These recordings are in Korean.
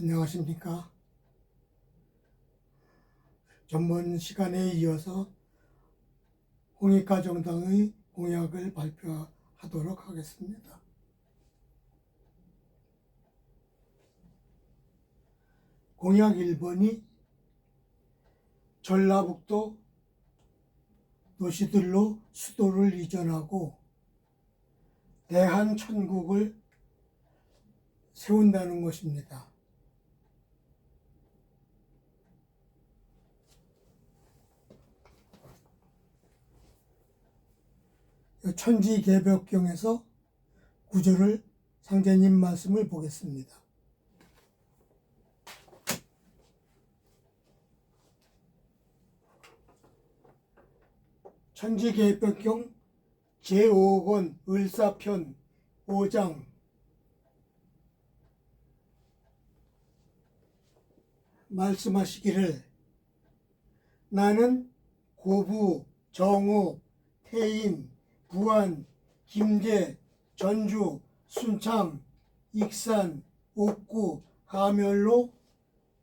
안녕하십니까. 전번 시간에 이어서 홍익가 정당의 공약을 발표하도록 하겠습니다. 공약 1번이 전라북도 도시들로 수도를 이전하고 대한천국을 세운다는 것입니다. 천지개벽경에서 구절을 상제님 말씀을 보겠습니다. 천지개벽경 제5권 을사편 5장 말씀하시기를 나는 고부, 정우, 태인, 부안, 김제, 전주, 순창, 익산, 옥구, 하멸로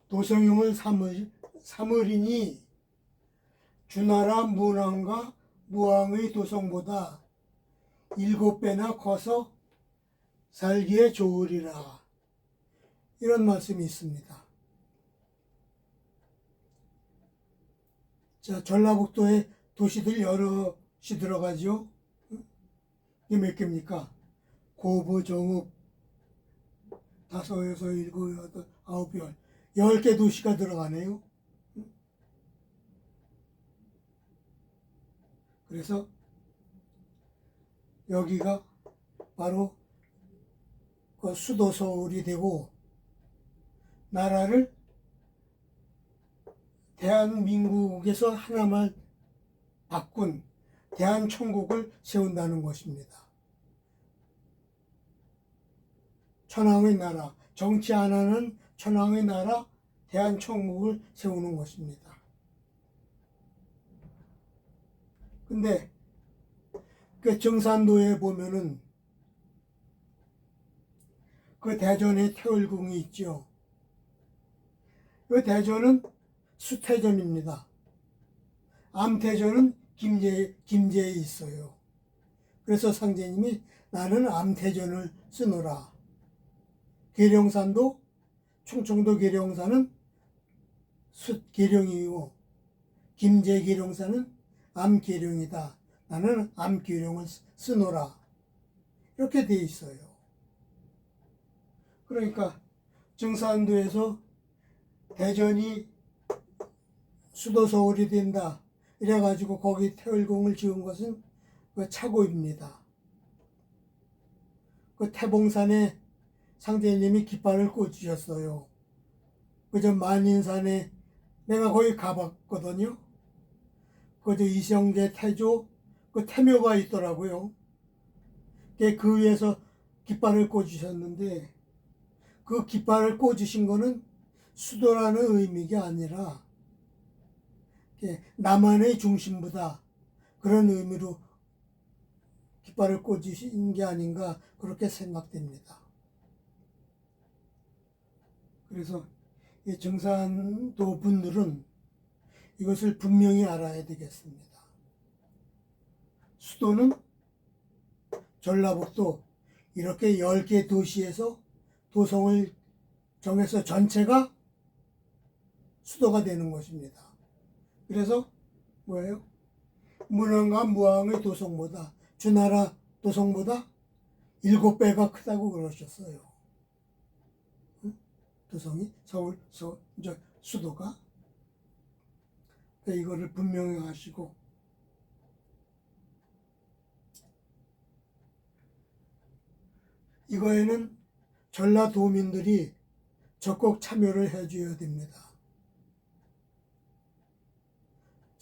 도성용을 삼을, 삼으리니 주나라 문왕과 무왕의 도성보다 일곱 배나 커서 살기에 좋으리라. 이런 말씀이 있습니다. 자, 전라북도에 도시들 여럿이 들어가죠. 이게 몇 개입니까? 고부, 정읍, 다섯, 여섯, 일곱, 여덟, 아홉, 열. 열 개 도시가 들어가네요. 그래서 여기가 바로 그 수도 서울이 되고 나라를 대한민국에서 하나만 바꾼 대한천국을 세운다는 것입니다. 천황의 나라, 정치 하나는 천황의 나라, 대한천국을 세우는 것입니다. 근데 그 정산도에 보면은 그 대전에 태월궁이 있죠. 그 대전은 수태전입니다. 암태전은 김제, 김제에 있어요. 그래서 상제님이 나는 암태전을 쓰노라. 계룡산도 충청도 계룡산은 숫계룡이고 김제 계룡산은 암계룡이다. 나는 암계룡을 쓰노라. 이렇게 돼 있어요. 그러니까 정산도에서 대전이 수도 서울이 된다. 이래가지고 거기 태월궁을 지은 것은 그 차고입니다. 그 태봉산에 상제님이 깃발을 꽂으셨어요. 그저 만인산에 내가 거기 가봤거든요. 그저 이성계 태조 그 태묘가 있더라고요. 그 위에서 깃발을 꽂으셨는데 그 깃발을 꽂으신 거는 수도라는 의미가 아니라 남한의 중심부다 그런 의미로 깃발을 꽂으신 게 아닌가 그렇게 생각됩니다. 그래서 이 정산도 분들은 이것을 분명히 알아야 되겠습니다. 수도는 전라북도 이렇게 10개 도시에서 도성을 정해서 전체가 수도가 되는 것입니다. 그래서 뭐예요? 문왕과 무왕의 도성보다 주나라 도성보다 일곱 배가 크다고 그러셨어요. 도성이 서울 서 이제 수도가 이거를 분명히 하시고 이거에는 전라도민들이 적극 참여를 해줘야 됩니다.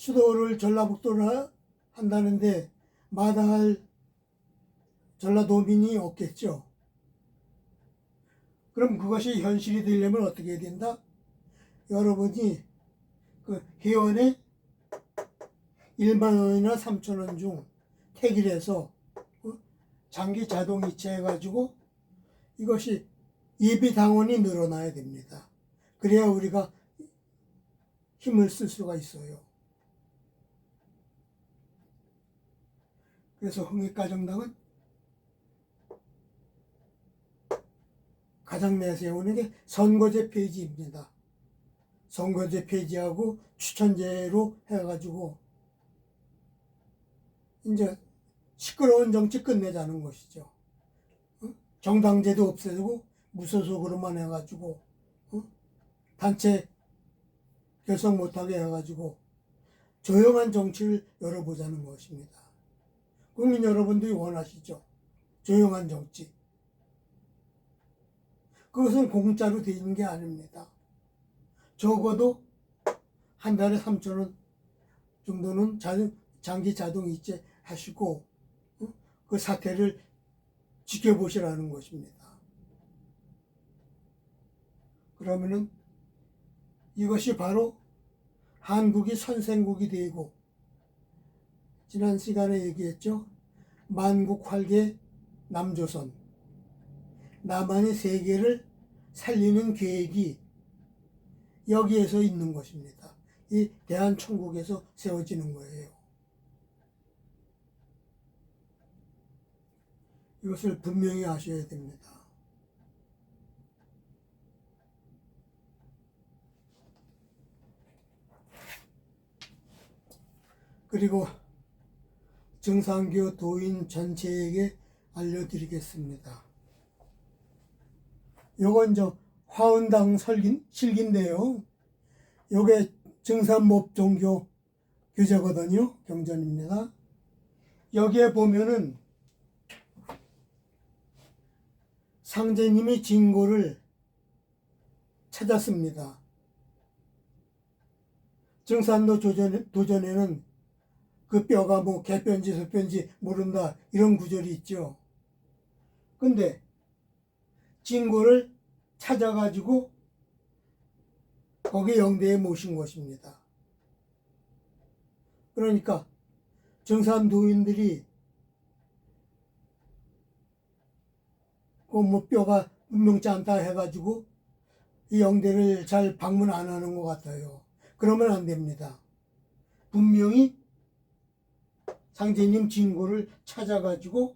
수도를 전라북도를 한다는데 마다할 전라도민이 없겠죠. 그럼 그것이 현실이 되려면 어떻게 해야 된다? 여러분이 그 회원에 1만 원이나 3천 원 중 택일 해서 어? 장기 자동 이체 해 가지고 이것이 예비 당원이 늘어나야 됩니다. 그래야 우리가 힘을 쓸 수가 있어요. 그래서 흥익가정당은 가장 내세우는 게 선거제 폐지입니다. 선거제 폐지하고 추천제로 해가지고 이제 시끄러운 정치 끝내자는 것이죠. 어? 정당제도 없애고 무소속으로만 해가지고 어? 단체 결성 못하게 해가지고 조용한 정치를 열어보자는 것입니다. 국민 여러분들이 원하시죠? 조용한 정치. 그것은 공짜로 돼 있는 게 아닙니다. 적어도 한 달에 3천 원 정도는 자동, 장기 자동 이체 하시고 어? 그 사태를 지켜보시라는 것입니다. 그러면은 이것이 바로 한국이 선생국이 되고 지난 시간에 얘기했죠. 만국 활계 남조선 남한의 세계를 살리는 계획이 여기에서 있는 것입니다. 이 대한천국에서 세워지는 거예요. 이것을 분명히 아셔야 됩니다. 그리고 정상교 도인 전체에게 알려드리겠습니다. 요건 저 화운당 설긴, 실기인데요. 요게 증산법 종교 교재거든요. 경전입니다. 여기에 보면은 상제님의 진고를 찾았습니다. 증산도 도전, 도전에는 그 뼈가 뭐 개뼈인지 소뼈인지 모른다 이런 구절이 있죠. 근데 진고를 찾아가지고 거기 영대에 모신 것입니다. 그러니까 정산 도인들이 그뭐 뼈가 분명치 않다 해가지고 이 영대를 잘 방문 안 하는 것 같아요. 그러면 안 됩니다. 분명히 상제님 진고를 찾아가지고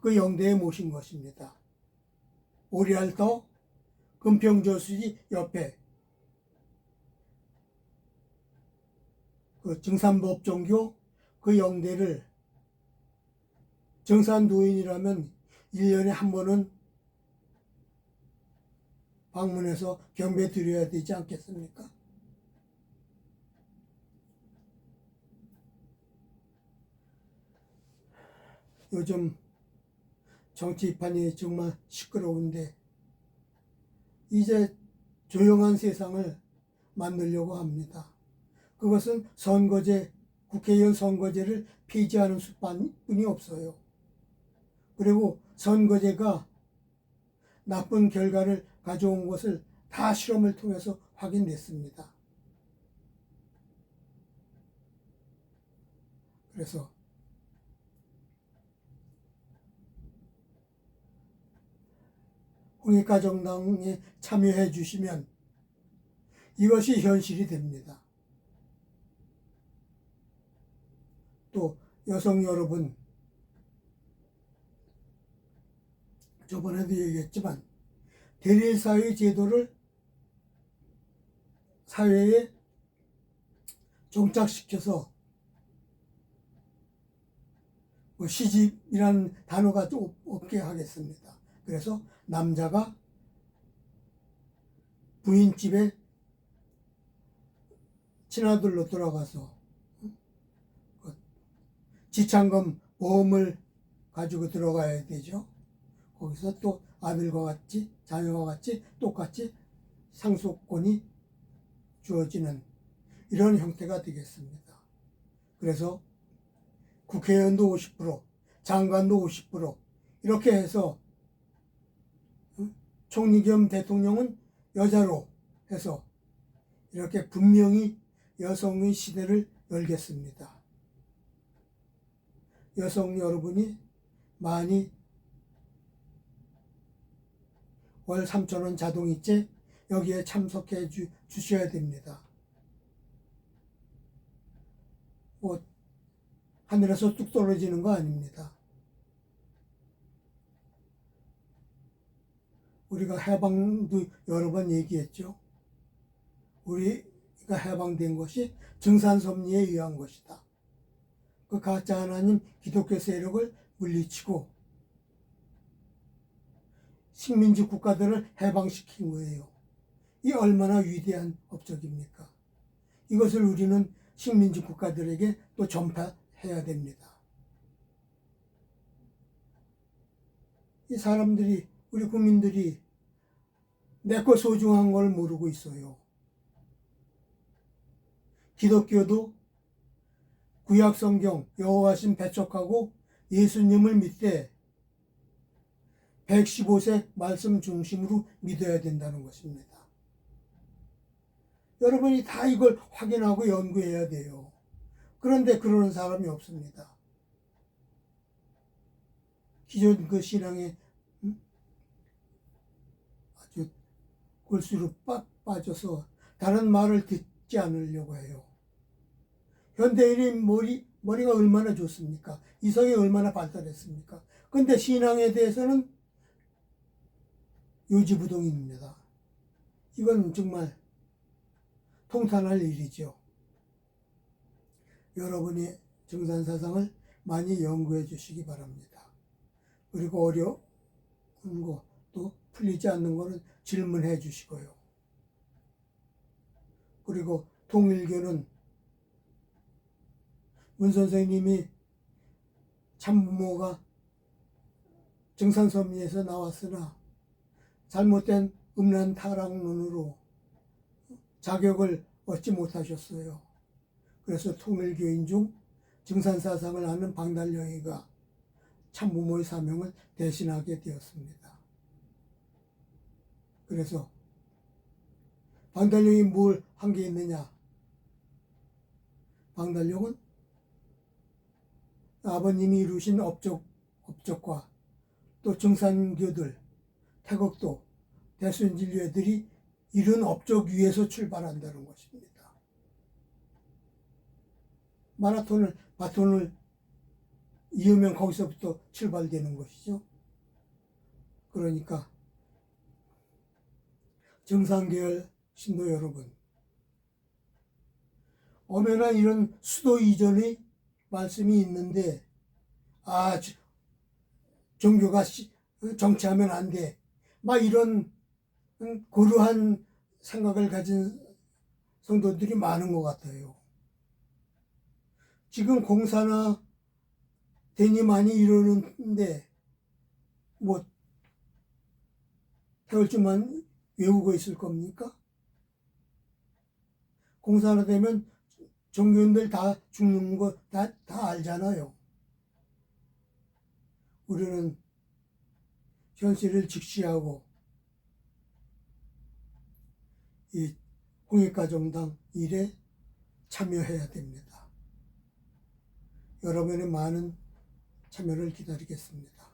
그 영대에 모신 것입니다. 오리알터 금평저수지 옆에 그 증산법 종교 그 영대를 정산도인이라면 1년에 한 번은 방문해서 경배 드려야 되지 않겠습니까? 요즘 정치판이 정말 시끄러운데 이제 조용한 세상을 만들려고 합니다. 그것은 선거제, 국회의원 선거제를 폐지하는 수뿐이 없어요. 그리고 선거제가 나쁜 결과를 가져온 것을 다 실험을 통해서 확인됐습니다. 그래서 홍익가정당에 참여해 주시면 이것이 현실이 됩니다. 또 여성 여러분 저번에도 얘기했지만 대리사회 제도를 사회에 정착시켜서 뭐 시집이라는 단어가 좀 없게 하겠습니다. 그래서 남자가 부인집에 친아들로 들어가서 그 지창금 보험을 가지고 들어가야 되죠. 거기서 또 아들과 같이 자녀와 같이 똑같이 상속권이 주어지는 이런 형태가 되겠습니다. 그래서 국회의원도 50%, 장관도 50% 이렇게 해서 총리 겸 대통령은 여자로 해서 이렇게 분명히 여성의 시대를 열겠습니다. 여성 여러분이 많이 월 3천원 자동이체 여기에 참석해 주, 주셔야 됩니다. 뭐 하늘에서 뚝 떨어지는 거 아닙니다. 우리가 해방도 여러 번 얘기했죠. 우리가 해방된 것이 증산섭리에 의한 것이다. 그 가짜 하나님 기독교 세력을 물리치고 식민지 국가들을 해방시킨 거예요. 이 얼마나 위대한 업적입니까? 이것을 우리는 식민지 국가들에게 또 전파해야 됩니다. 이 사람들이, 우리 국민들이 내거 소중한 걸 모르고 있어요. 기독교도 구약 성경 여호와신 배척하고 예수님을 믿되 115세 말씀 중심으로 믿어야 된다는 것입니다. 여러분이 다 이걸 확인하고 연구해야 돼요. 그런데 그러는 사람이 없습니다. 기존 그 신앙에 음? 아주 골수로 빡 빠져서 다른 말을 듣지 않으려고 해요. 현대인이 머리, 머리가 얼마나 좋습니까? 이성이 얼마나 발달했습니까? 근데 신앙에 대해서는 요지부동입니다. 이건 정말 통탄할 일이죠. 여러분이 정산사상을 많이 연구해 주시기 바랍니다. 그리고 어려운 거, 또 풀리지 않는 거는 질문해 주시고요. 그리고 통일교는 문 선생님이 참부모가 정산섭리에서 나왔으나 잘못된 음란 타락론으로 자격을 얻지 못하셨어요. 그래서 통일교인 중 증산사상을 하는 방달령이가 참부모의 사명을 대신하게 되었습니다. 그래서 방달령이 뭘 한 게 있느냐? 방달령은 아버님이 이루신 업적, 업적과 또 증산교들, 태국도, 대순진료들이 이런 업적 위에서 출발한다는 것입니다. 마라톤을, 바톤을 이으면 거기서부터 출발되는 것이죠. 그러니까 정상계열 신도 여러분, 엄연한 이런 수도 이전의 말씀이 있는데, 아, 저- 종교가 시- 정치하면 안 돼. 막 이런 음, 고루한 생각을 가진 성도들이 많은 것 같아요. 지금 공사나 대니 많이 이러는데, 뭐, 태울 줄만 외우고 있을 겁니까? 공사나 되면 종교인들 다 죽는 거 다, 다 알잖아요. 우리는 현실을 직시하고 이 공익가정당 일에 참여해야 됩니다. 여러분의 많은 참여를 기다리겠습니다.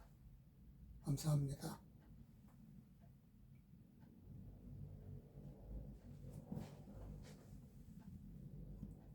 감사합니다.